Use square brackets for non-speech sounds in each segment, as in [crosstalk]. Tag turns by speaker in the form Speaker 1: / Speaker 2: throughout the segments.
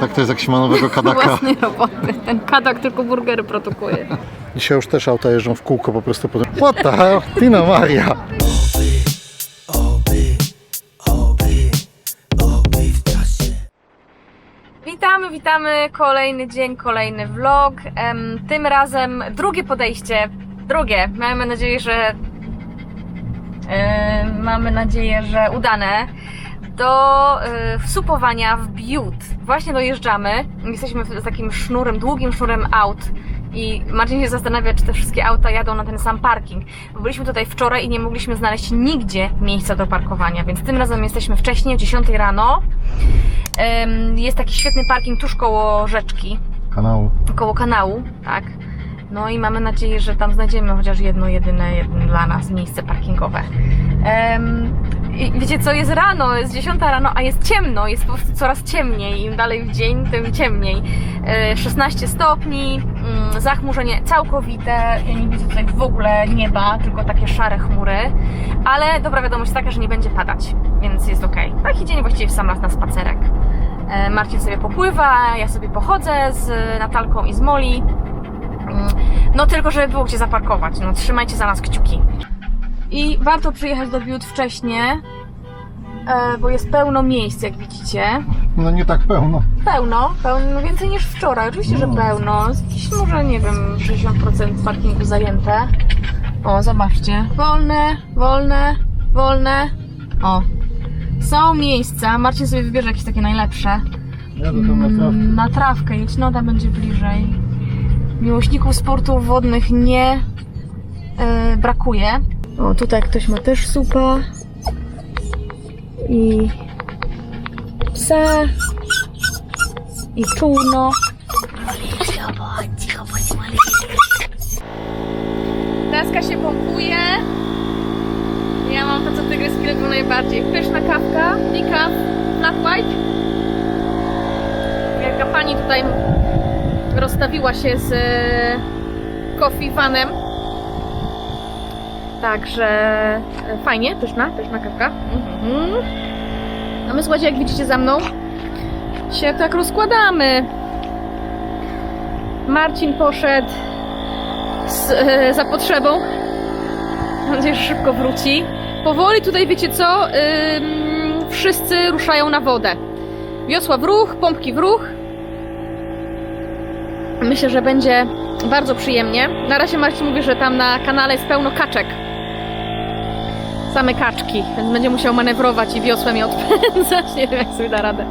Speaker 1: Tak to jest jak się ma nowego kadaka. [laughs]
Speaker 2: Własnej roboty. Ten kadak tylko burgery produkuje.
Speaker 1: Dzisiaj już też auta jeżdżą w kółko po prostu po tym. What the hell? Tina Maria!
Speaker 2: Witamy, witamy. Kolejny dzień, kolejny vlog. Em, tym razem drugie podejście. Drugie. Mamy nadzieję, że. em, mamy nadzieję, że udane. Do e, wsupowania w Biut. Właśnie dojeżdżamy. Jesteśmy z takim sznurem, długim sznurem aut. I Marcin się zastanawia, czy te wszystkie auta jadą na ten sam parking. Byliśmy tutaj wczoraj i nie mogliśmy znaleźć nigdzie miejsca do parkowania, więc tym razem jesteśmy wcześniej, o 10 rano. Jest taki świetny parking tuż koło rzeczki,
Speaker 1: Kanału.
Speaker 2: koło kanału, tak. No i mamy nadzieję, że tam znajdziemy chociaż jedno, jedyne, jedno dla nas miejsce parkingowe. I wiecie co, jest rano, jest 10 rano, a jest ciemno, jest po prostu coraz ciemniej. Im dalej w dzień, tym ciemniej. E, 16 stopni, mm, zachmurzenie całkowite. Ja nie widzę tutaj w ogóle nieba, tylko takie szare chmury. Ale dobra wiadomość taka, że nie będzie padać, więc jest ok. Taki dzień właściwie w sam raz na spacerek. E, Marcin sobie popływa, ja sobie pochodzę z Natalką i z Moli. Mm, No tylko, żeby było gdzie zaparkować. No trzymajcie za nas kciuki. I warto przyjechać do Biut wcześniej, e, bo jest pełno miejsc, jak widzicie.
Speaker 1: No nie tak pełno.
Speaker 2: Pełno, pełno, więcej niż wczoraj. Oczywiście, że
Speaker 1: No.
Speaker 2: pełno. Jest Jakieś może, nie wiem, 60% parkingu zajęte. O, zobaczcie. Wolne, wolne, wolne. O. Są miejsca. Marcin sobie wybierze jakieś takie najlepsze.
Speaker 1: Ja
Speaker 2: Mm, Na trawkę jedź, no ta będzie bliżej. Miłośników sportów wodnych nie e, brakuje. O, tutaj ktoś ma też supa. I psa. I czółno. Deska się pompuje. Ja mam to, co tygryski lubią najbardziej. Pyszna kawka, decaf, flat white. Jaka pani tutaj rozstawiła się z e, coffee vanem. Także e, fajnie, pyszna, pyszna kawka. Mhm. A my słuchajcie, jak widzicie za mną, się tak rozkładamy. Marcin poszedł z, e, za potrzebą. Mam nadzieję, że szybko wróci. Powoli tutaj, wiecie co, wszyscy ruszają na wodę. Wiosła w ruch, pompki w ruch. Myślę, że będzie bardzo przyjemnie. Na razie Marcin mówi, że tam na kanale jest pełno kaczek. Same kaczki, więc będzie musiał manewrować i wiosłem je odpędzać. [laughs] Nie wiem, jak sobie da radę.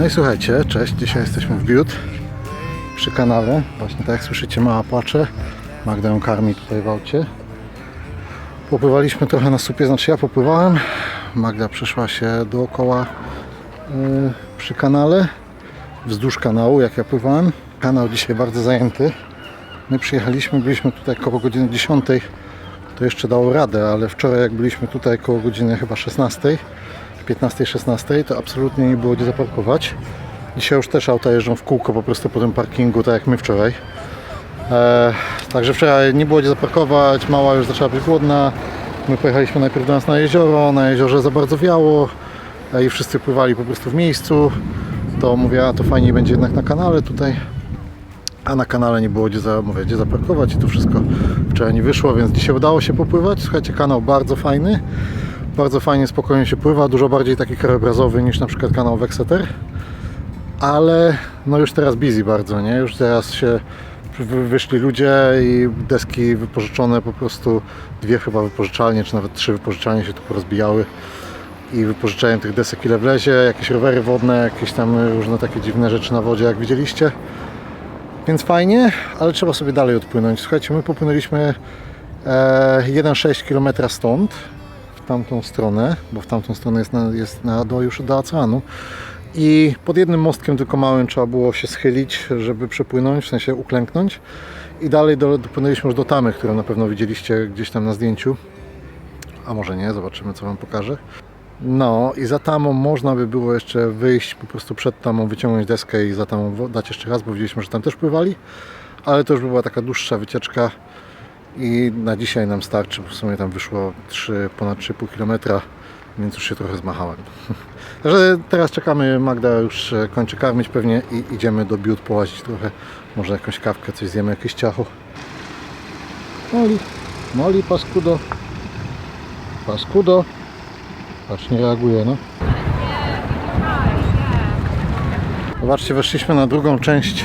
Speaker 3: No
Speaker 1: i słuchajcie, cześć, dzisiaj jesteśmy w Biut przy kanale. Właśnie tak jak słyszycie, mała płacze. Magda ją karmi tutaj w aucie. Popływaliśmy trochę na supie, znaczy ja popływałem. Magda przeszła się dookoła yy, przy kanale, wzdłuż kanału, jak ja pływałem. Kanał dzisiaj bardzo zajęty. My przyjechaliśmy, byliśmy tutaj koło godziny 10. To jeszcze dało radę, ale wczoraj jak byliśmy tutaj koło godziny chyba 16, 15-16, to absolutnie nie było gdzie zaparkować. Dzisiaj już też auta jeżdżą w kółko po prostu po tym parkingu, tak jak my wczoraj. E, także wczoraj nie było gdzie zaparkować, mała już zaczęła być głodna. my pojechaliśmy najpierw do nas na jezioro, na jeziorze za bardzo wiało e, i wszyscy pływali po prostu w miejscu, to mówię, a to fajniej będzie jednak na kanale tutaj. A na kanale nie było gdzie, za, mówię, gdzie zaparkować i to wszystko wczoraj nie wyszło, więc dzisiaj udało się popływać. Słuchajcie, kanał bardzo fajny, bardzo fajnie, spokojnie się pływa, dużo bardziej taki krajobrazowy niż na przykład kanał w Exeter. Ale no już teraz busy bardzo, nie? Już teraz się wy- wyszli ludzie i deski wypożyczone po prostu, dwie chyba wypożyczalnie, czy nawet trzy wypożyczalnie się tu porozbijały i wypożyczają tych desek ile wlezie, jakieś rowery wodne, jakieś tam różne takie dziwne rzeczy na wodzie, jak widzieliście. Więc fajnie, ale trzeba sobie dalej odpłynąć. Słuchajcie, my popłynęliśmy e, 1,6 km stąd, tamtą stronę, bo w tamtą stronę jest na, jest już do oceanu. I pod jednym mostkiem tylko małym trzeba było się schylić, żeby przepłynąć, w sensie uklęknąć. I dalej do, dopłynęliśmy już do Tamy, którą na pewno widzieliście gdzieś tam na zdjęciu. A może nie, zobaczymy co Wam pokażę. No i za tamą można by było jeszcze wyjść po prostu przed tamą, wyciągnąć deskę i za tamą dać jeszcze raz, bo widzieliśmy, że tam też pływali. Ale to już by była taka dłuższa wycieczka i na dzisiaj nam starczy, bo w sumie tam wyszło 3, ponad 3,5 km, więc już się trochę zmachałem. [laughs] Także teraz czekamy, Magda już kończy karmić pewnie i idziemy do biut połazić trochę. Może jakąś kawkę, coś zjemy, jakieś ciacho. Moli, moli paskudo. Paskudo. Patrz, nie reaguje, no. Zobaczcie, weszliśmy na drugą część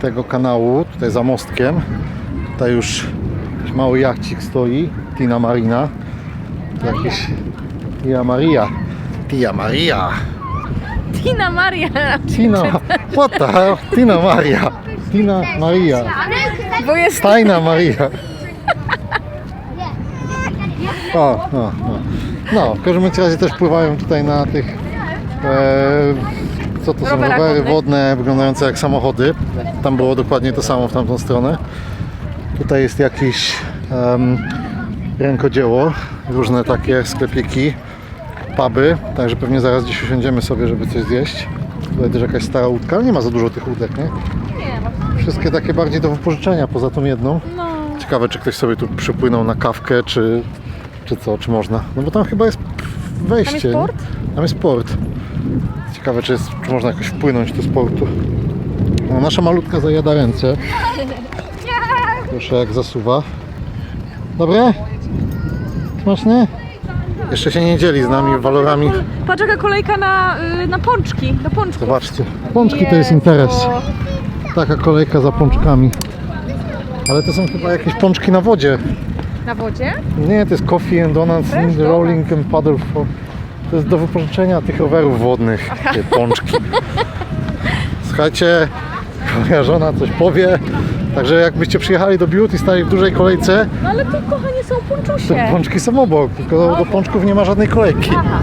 Speaker 1: tego kanału, tutaj za mostkiem. Tutaj już mały jachcik stoi, Tina Marina. Jakiś Tia Maria. Tia Maria.
Speaker 2: Tina Maria!
Speaker 1: Tina, what the hell? Tina Maria. Tina Maria.
Speaker 2: Bo jest
Speaker 1: Tajna Maria. O, no, no. No, w każdym razie też pływają tutaj na tych e, co to są rowery wodne wyglądające jak samochody. Tam było dokładnie to samo w tamtą stronę. Tutaj jest jakieś em, rękodzieło, różne takie sklepiki, puby, także pewnie zaraz gdzieś usiądziemy sobie, żeby coś zjeść. Tutaj też jakaś stara łódka, ale nie ma za dużo tych łódek, nie? Wszystkie takie bardziej do wypożyczenia, poza tą jedną.
Speaker 2: No.
Speaker 1: Ciekawe, czy ktoś sobie tu przypłynął na kawkę, czy, czy co, czy można. No bo tam chyba jest wejście.
Speaker 2: Tam jest port?
Speaker 1: nie? Tam jest port. Ciekawe, czy, jest, czy można jakoś wpłynąć tu z portu. No, nasza malutka zajada ręce. [laughs] Proszę, jak zasuwa. Dobre? Smaczne? Jeszcze się nie dzieli z nami walorami.
Speaker 2: Patrz jaka kolejka na, y, na pączki, do pączków.
Speaker 1: Zobaczcie. Pączki to jest interes. Taka kolejka za pączkami. Ale to są chyba jakieś pączki na wodzie.
Speaker 2: Na wodzie?
Speaker 1: Nie, to jest Coffee and Donuts and Rolling and Paddle for... To jest do wypożyczenia tych rowerów wodnych, te [laughs] pączki. Słuchajcie, moja żona coś powie, także jakbyście przyjechali do Biut i stali w dużej kolejce,
Speaker 2: No ale tu kochanie są
Speaker 1: to
Speaker 2: pączusie.
Speaker 1: pączki są obok, tylko do pączków nie ma żadnej kolejki.
Speaker 2: Aha.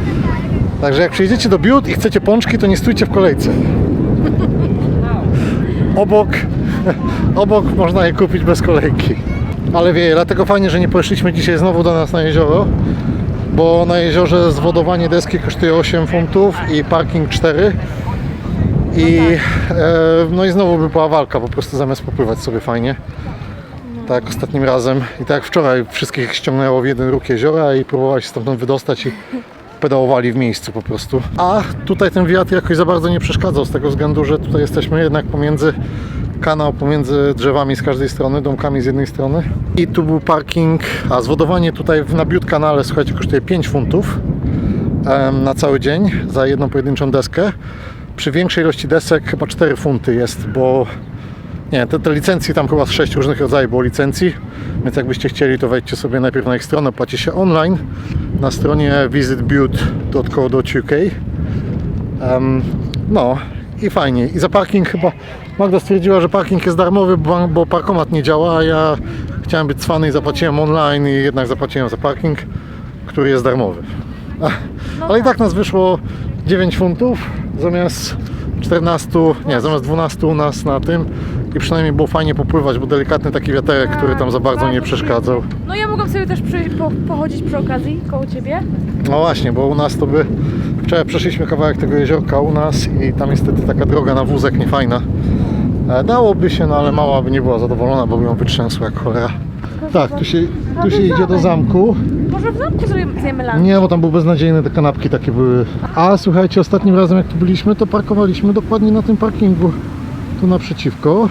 Speaker 1: Także jak przyjedziecie do Biut i chcecie pączki, to nie stójcie w kolejce. Obok, [laughs] obok można je kupić bez kolejki. Ale wie, dlatego fajnie, że nie poszliśmy dzisiaj znowu do nas na jezioro, bo na jeziorze zwodowanie deski kosztuje 8 funtów i parking 4. I, e, no i znowu by była walka, po prostu zamiast popływać sobie fajnie. Tak jak ostatnim razem i tak jak wczoraj wszystkich ściągnęło w jeden róg jeziora i próbowali się stamtąd wydostać i pedałowali w miejscu po prostu. A tutaj ten wiatr jakoś za bardzo nie przeszkadzał z tego względu, że tutaj jesteśmy jednak pomiędzy kanał pomiędzy drzewami z każdej strony, domkami z jednej strony. I tu był parking, a zwodowanie tutaj w nabiut kanale, słuchajcie, kosztuje 5 funtów em, na cały dzień za jedną pojedynczą deskę. Przy większej ilości desek chyba 4 funty jest, bo nie, te, te licencji tam chyba z 6 różnych rodzajów było licencji, więc jakbyście chcieli, to wejdźcie sobie najpierw na ich stronę, płaci się online na stronie visitbutte.co.uk. Em, no i fajnie. I za parking chyba Magda stwierdziła, że parking jest darmowy, bo, bo parkomat nie działa, a ja chciałem być cwany i zapłaciłem online i jednak zapłaciłem za parking, który jest darmowy. Ach, ale i tak nas wyszło 9 funtów zamiast 14, nie, zamiast 12 u nas na tym i przynajmniej było fajnie popływać, bo delikatny taki wiaterek, który tam za bardzo nie przeszkadzał.
Speaker 2: No ja mogłam sobie też przy, po, pochodzić przy okazji koło ciebie.
Speaker 1: No właśnie, bo u nas to by... Wczoraj przeszliśmy kawałek tego jeziorka u nas i tam niestety taka droga na wózek niefajna. E, Dałoby się, no ale mała by nie była zadowolona, bo by ją wytrzęsła jak cholera. Tak, tu się, tu się idzie do zamku.
Speaker 2: Może w zamku zjemy lunch.
Speaker 1: Nie, bo tam był beznadziejny, te kanapki takie były. A słuchajcie, ostatnim razem jak tu byliśmy, to parkowaliśmy dokładnie na tym parkingu, tu naprzeciwko.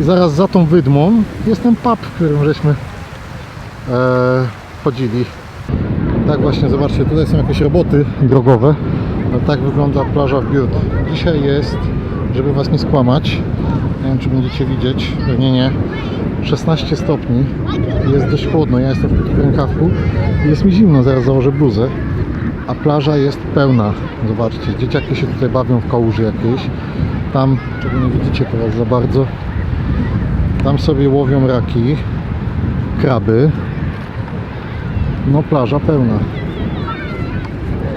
Speaker 1: I zaraz za tą wydmą jest ten pub, w którym żeśmy e, chodzili. Tak właśnie, zobaczcie, tutaj są jakieś roboty drogowe. No, tak wygląda plaża w Biut. Dzisiaj jest, żeby Was nie skłamać, nie wiem czy będziecie widzieć, pewnie nie, 16 stopni. Jest dość chłodno, ja jestem w krótkim rękawku jest mi zimno, zaraz założę bluzę. A plaża jest pełna. Zobaczcie, dzieciaki się tutaj bawią w kałuży jakiejś. Tam, czego nie widzicie teraz za bardzo, tam sobie łowią raki, kraby. No plaża pełna.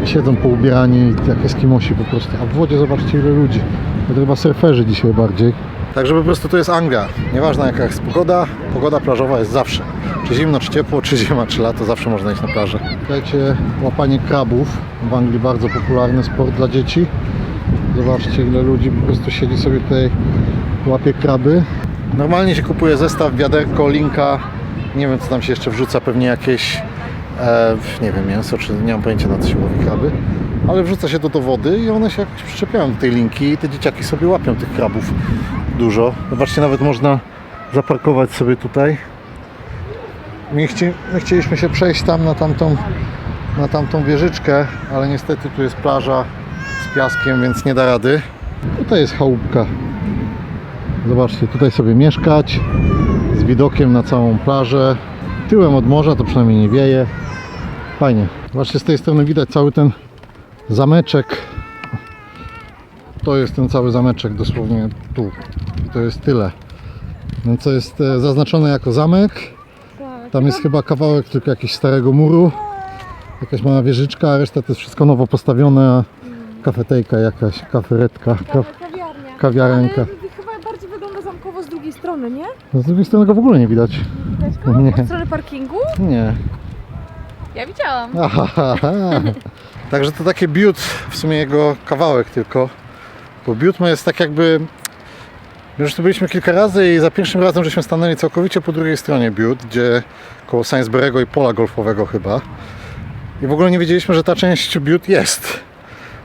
Speaker 1: Siedzą poubierani jak eskimosi po prostu. A w wodzie zobaczcie ile ludzi. To chyba surferzy dzisiaj bardziej. Także po prostu to jest Anglia. Nieważna jaka jest pogoda, pogoda plażowa jest zawsze. Czy zimno, czy ciepło, czy zima, czy lato, zawsze można iść na plażę. Słuchajcie, łapanie krabów. W Anglii bardzo popularny sport dla dzieci. Zobaczcie ile ludzi po prostu siedzi sobie tutaj, łapie kraby. Normalnie się kupuje zestaw, wiaderko, linka. Nie wiem co tam się jeszcze wrzuca, pewnie jakieś e, nie wiem, mięso, czy nie mam pojęcia na co się łowi kraby. Ale wrzuca się to do wody i one się jakoś przyczepiają do tej linki i te dzieciaki sobie łapią tych krabów dużo. Zobaczcie, nawet można zaparkować sobie tutaj. My, chci, my chcieliśmy się przejść tam na tamtą, na tamtą wieżyczkę, ale niestety tu jest plaża z piaskiem, więc nie da rady. Tutaj jest chałupka. Zobaczcie, tutaj sobie mieszkać z widokiem na całą plażę. Tyłem od morza, to przynajmniej nie wieje. Fajnie. Zobaczcie, z tej strony widać cały ten zameczek. To jest ten cały zameczek dosłownie tu. I to jest tyle. No co jest e, zaznaczone jako zamek. Tam jest chyba kawałek tylko jakiegoś starego muru. Jakaś mała wieżyczka, a reszta to jest wszystko nowo postawione. Kafetejka jakaś, kaferetka, kaf, kawiarenka.
Speaker 2: Ale chyba bardziej wygląda zamkowo z drugiej strony, nie?
Speaker 1: No z drugiej strony go w ogóle nie widać.
Speaker 2: Widać go?
Speaker 1: Nie.
Speaker 2: Od strony parkingu?
Speaker 1: Nie.
Speaker 2: Ja widziałam.
Speaker 1: Aha. [laughs] Także to takie biut, w sumie jego kawałek tylko. Bo biut ma jest tak jakby... My już tu byliśmy kilka razy i za pierwszym razem żeśmy stanęli całkowicie po drugiej stronie biut, gdzie koło Sainsbury'ego i pola golfowego chyba. I w ogóle nie wiedzieliśmy, że ta część biut jest.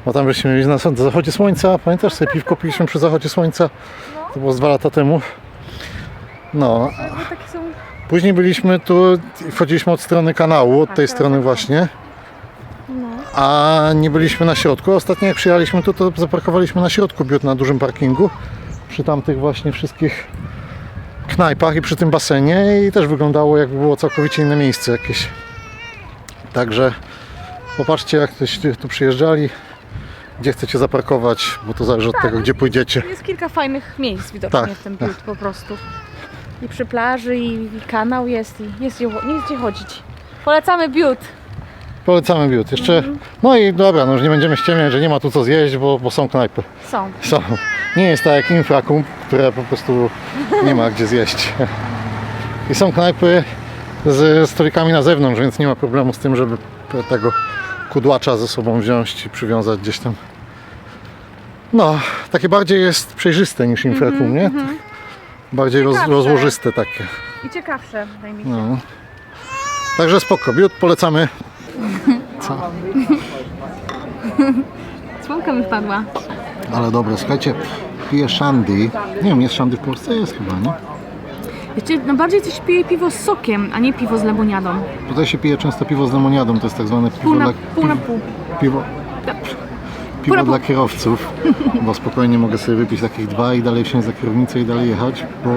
Speaker 1: Bo tam byliśmy mieli na zachodzie słońca, pamiętasz sobie piwko piliśmy przy zachodzie słońca? To było z dwa lata temu. No. Później byliśmy tu i wchodziliśmy od strony kanału, od tej
Speaker 2: teraz
Speaker 1: strony
Speaker 2: tak.
Speaker 1: właśnie. A nie byliśmy na środku. Ostatnio jak przyjechaliśmy tu, to zaparkowaliśmy na środku biut na dużym parkingu, przy tamtych właśnie wszystkich knajpach i przy tym basenie i też wyglądało jakby było całkowicie inne miejsce jakieś. Także popatrzcie jak ktoś tu przyjeżdżali, gdzie chcecie zaparkować, bo to zależy od
Speaker 2: Tak,
Speaker 1: tego,
Speaker 2: no
Speaker 1: gdzie pójdziecie.
Speaker 2: Jest kilka fajnych miejsc widocznie
Speaker 1: Tak,
Speaker 2: w tym
Speaker 1: tak.
Speaker 2: biut po prostu. I przy plaży, i, i kanał jest, i jest, jest gdzie chodzić. Polecamy biut.
Speaker 1: Polecamy biut. Jeszcze, no i dobra, no już nie będziemy ściemniać, że nie ma tu co zjeść, bo, bo są knajpy.
Speaker 2: Są.
Speaker 1: Są. Nie jest tak jak infrakum, które po prostu nie ma gdzie zjeść. I są knajpy z stolikami na zewnątrz, więc nie ma problemu z tym, żeby tego kudłacza ze sobą wziąć i przywiązać gdzieś tam. No, takie bardziej jest przejrzyste niż infrakum, nie? Bardziej roz,
Speaker 2: Ciekawsze.
Speaker 1: rozłożyste takie.
Speaker 2: I ciekawsze, wydaje mi się.
Speaker 1: No. Także spoko, biut polecamy.
Speaker 2: Słomka mi wpadła.
Speaker 1: Ale dobra, słuchajcie, piję shandy. Nie wiem, jest shandy w Polsce? Jest chyba, nie?
Speaker 2: Wiecie, no bardziej coś piję piwo z sokiem, a nie piwo z lemoniadą.
Speaker 1: Tutaj się pije często piwo z lemoniadą, to jest tak zwane piwo
Speaker 2: Pół na
Speaker 1: dla,
Speaker 2: pół. Na pół.
Speaker 1: piwo,
Speaker 2: Pół
Speaker 1: piwo
Speaker 2: na
Speaker 1: dla kierowców, bo spokojnie mogę sobie wypić takich dwa i dalej wsiąść za kierownicę i dalej jechać, bo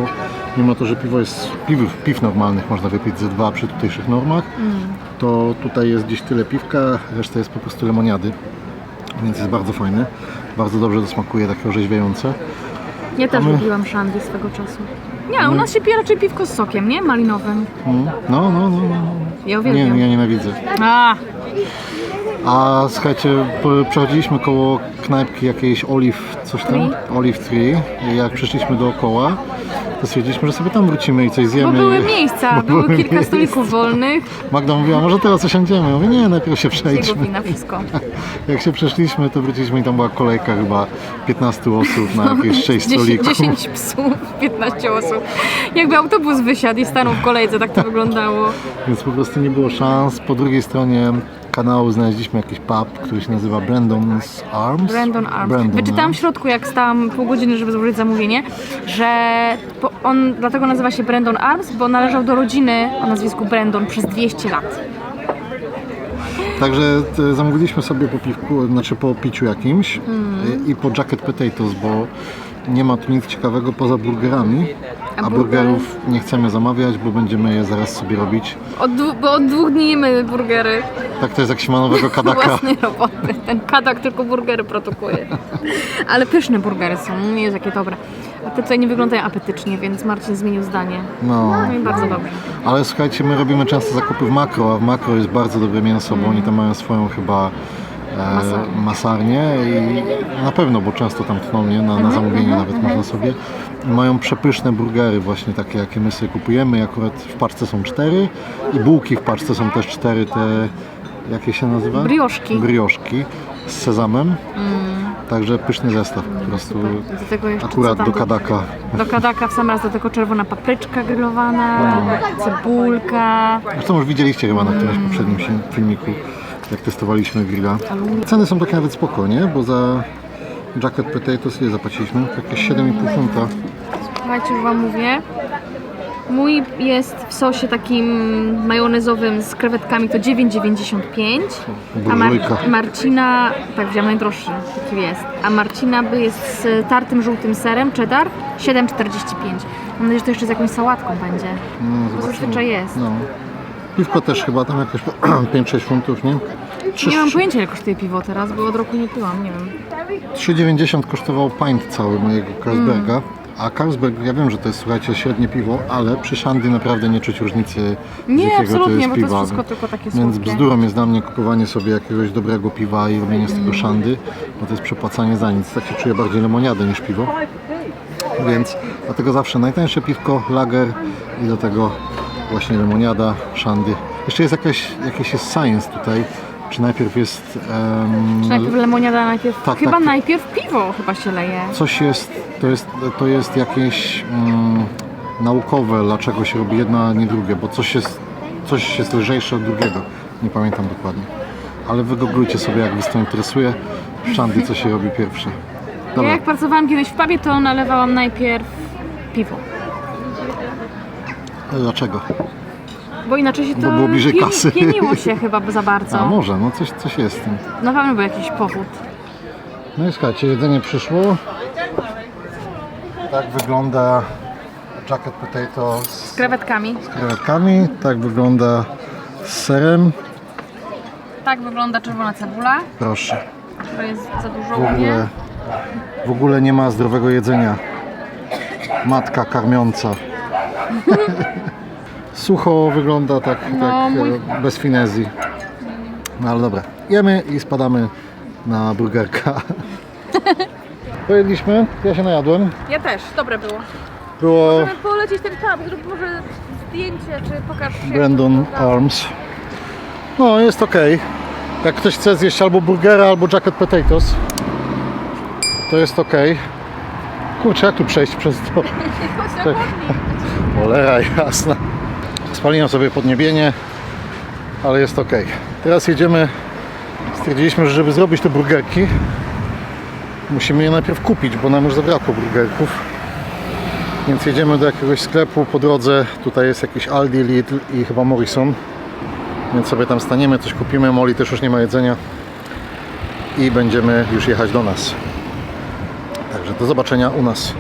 Speaker 1: mimo to, że piwo jest, piw, piw normalnych można wypić ze dwa przy tutejszych normach,
Speaker 2: Mm.
Speaker 1: to tutaj jest gdzieś tyle piwka, reszta jest po prostu lemoniady, więc jest bardzo fajne, bardzo dobrze to smakuje, takie orzeźwiające.
Speaker 2: Ja też
Speaker 1: my-
Speaker 2: lubiłam szandy swego czasu. Nie, u nas się pije raczej piwko z sokiem, nie? Malinowym.
Speaker 1: Mm, No, no, no, no.
Speaker 2: Ja
Speaker 1: Nie,
Speaker 2: uwielbiam.
Speaker 1: ja nienawidzę.
Speaker 2: A,
Speaker 1: A słuchajcie, przechodziliśmy koło knajpki jakiejś Olive, coś tam, Olive Tree. I jak przeszliśmy dookoła, to stwierdziliśmy, że sobie tam wrócimy i coś
Speaker 2: Bo
Speaker 1: zjemy.
Speaker 2: były
Speaker 1: I-
Speaker 2: miejsca, [laughs]
Speaker 1: bo
Speaker 2: były
Speaker 1: były
Speaker 2: kilka
Speaker 1: miejsca.
Speaker 2: stolików wolnych.
Speaker 1: Magda mówiła, może teraz usiądziemy. Ja Mówię, nie, najpierw się
Speaker 2: jego
Speaker 1: przejdźmy.
Speaker 2: wina wszystko. [laughs]
Speaker 1: Jak się przeszliśmy, to wróciliśmy i tam była kolejka chyba 15 osób na jakieś [laughs] 6
Speaker 2: 10,
Speaker 1: stolików.
Speaker 2: 10 psów, 15 osób. Jakby autobus wysiadł i stanął w kolejce, tak to wyglądało.
Speaker 1: Więc po prostu nie było szans. Po drugiej stronie kanału znaleźliśmy jakiś pub, który się nazywa Brandon's Arms.
Speaker 2: Brandon Arms.
Speaker 1: Brandon,
Speaker 2: Wyczytałam
Speaker 1: no.
Speaker 2: w środku, jak stałam pół godziny, żeby złożyć zamówienie, że on dlatego nazywa się Brandon Arms, bo należał do rodziny o nazwisku Brandon przez 200 lat.
Speaker 1: Także e, zamówiliśmy sobie po piwku, znaczy po piciu jakimś
Speaker 2: Mm.
Speaker 1: e, i po jacket potatoes, bo nie ma tu nic ciekawego poza burgerami.
Speaker 2: A
Speaker 1: burgerów nie chcemy zamawiać, bo będziemy je zaraz sobie robić.
Speaker 2: Od, dwu- bo od dwóch dni jemy burgery.
Speaker 1: Tak to jest jak się ma nowego [laughs] kadaka.
Speaker 2: Własnej roboty. Ten kadak tylko burgery produkuje. Ale pyszne burgery są, nie jest jakie dobre. A te tutaj nie wyglądają apetycznie, więc Marcin zmienił zdanie.
Speaker 1: No.
Speaker 2: No i bardzo dobrze.
Speaker 1: Ale słuchajcie, my robimy często zakupy w makro, a w makro jest bardzo dobre mięso, bo oni tam mają swoją chyba e,
Speaker 2: masarnię
Speaker 1: i na pewno, bo często tam tną, nie? Na, na zamówienie nawet można sobie. I mają przepyszne burgery właśnie takie, jakie my sobie kupujemy. Akurat w paczce są cztery i bułki w paczce są też cztery te, jakie się nazywa?
Speaker 2: Brioszki.
Speaker 1: Brioszki z sezamem. Także pyszny zestaw po prostu.
Speaker 2: Do tego jeszcze co
Speaker 1: Akurat
Speaker 2: tam
Speaker 1: do kadaka.
Speaker 2: Do kadaka w sam raz do tego czerwona papryczka grillowana, cebulka.
Speaker 1: Zresztą już widzieliście chyba na którymś poprzednim si- filmiku, jak testowaliśmy grilla. Ceny są takie nawet spoko, nie? Bo za jacket potatoes ile zapłaciliśmy? Jakieś 7,5 funta.
Speaker 2: Słuchajcie, już Wam mówię. Mój jest w sosie takim majonezowym z krewetkami, to 9,95. A Mar-
Speaker 1: Burżujka.
Speaker 2: Marcina, tak wziąłem najdroższy, taki jest. A Marcina by jest z tartym żółtym serem, cheddar, 7,45. Mam nadzieję, że to jeszcze z jakąś sałatką będzie.
Speaker 1: No,
Speaker 2: Bo
Speaker 1: zobaczymy.
Speaker 2: zazwyczaj jest.
Speaker 1: No. Piwko też chyba tam jakieś 5-6 [clears throat] funtów, nie?
Speaker 2: Nie mam pojęcia, ile kosztuje piwo teraz, bo od roku nie piłam, nie wiem.
Speaker 1: 3,90 kosztował pint cały mojego Carlsberga. A Carlsberg, ja wiem, że to jest, słuchajcie, średnie piwo, ale przy Shandy naprawdę nie czuć różnicy, z
Speaker 2: Nie,
Speaker 1: jakiego to
Speaker 2: absolutnie,
Speaker 1: jest
Speaker 2: bo to jest wszystko tylko takie
Speaker 1: Więc
Speaker 2: słodkie.
Speaker 1: bzdurą jest dla mnie kupowanie sobie jakiegoś dobrego piwa i robienie z tego Shandy, bo to jest przepłacanie za nic. Tak się czuję bardziej lemoniadę niż piwo. Więc dlatego zawsze najtańsze piwko, lager i do tego właśnie lemoniada, Shandy. Jeszcze jest jakaś, jakiś jest science tutaj. Czy najpierw jest... em,
Speaker 2: Czy najpierw lemoniada, najpierw...
Speaker 1: Tak,
Speaker 2: chyba
Speaker 1: tak.
Speaker 2: najpierw piwo chyba się leje.
Speaker 1: coś jest, to jest, to jest jakieś mm, naukowe, dlaczego się robi jedno, a nie drugie, bo coś jest, coś jest lżejsze od drugiego. Nie pamiętam dokładnie. Ale wygooglujcie sobie, jak was to interesuje. Szandy, co się robi pierwsze.
Speaker 2: Ja
Speaker 1: Dobra,
Speaker 2: jak pracowałam kiedyś w pubie, to nalewałam najpierw piwo.
Speaker 1: Dlaczego?
Speaker 2: Bo inaczej się to
Speaker 1: Bo było bliżej
Speaker 2: pieni-
Speaker 1: kasy.
Speaker 2: pieniło się chyba za bardzo.
Speaker 1: A może, no coś, coś jest z tym.
Speaker 2: Na pewno był jakiś powód.
Speaker 1: No i słuchajcie, jedzenie przyszło. Tak wygląda jacket potato z
Speaker 2: Z krewetkami.
Speaker 1: krewetkami, tak wygląda z serem.
Speaker 2: Tak wygląda czerwona cebula.
Speaker 1: Proszę.
Speaker 2: To jest za dużo
Speaker 1: W
Speaker 2: u mnie.
Speaker 1: ogóle, w ogóle nie ma zdrowego jedzenia. Matka karmiąca. Sucho wygląda tak,
Speaker 2: No,
Speaker 1: tak
Speaker 2: mój-
Speaker 1: e, bez finezji. No ale dobra, jemy i spadamy na burgerka. [laughs] Pojedliśmy, ja się najadłem.
Speaker 2: Ja też, dobre było.
Speaker 1: Było
Speaker 2: Możemy polecieć ten pub, zrób może zdjęcie, czy pokaż się.
Speaker 1: Brandon Arms. No, jest ok. Jak ktoś chce zjeść albo burgera, albo jacket potatoes, to jest ok. Kurczę, jak tu przejść przez to? [laughs] Tak. Cholera jasna. Spaliłem sobie podniebienie, ale jest ok. Teraz jedziemy. Stwierdziliśmy, że żeby zrobić te burgerki, musimy je najpierw kupić, bo nam już zabrakło burgerków. Więc jedziemy do jakiegoś sklepu po drodze. Tutaj jest jakiś Aldi, Lidl i chyba Morrison. Więc sobie tam staniemy, coś kupimy. Moli też już nie ma jedzenia. I będziemy już jechać do nas. Do zobaczenia u nas.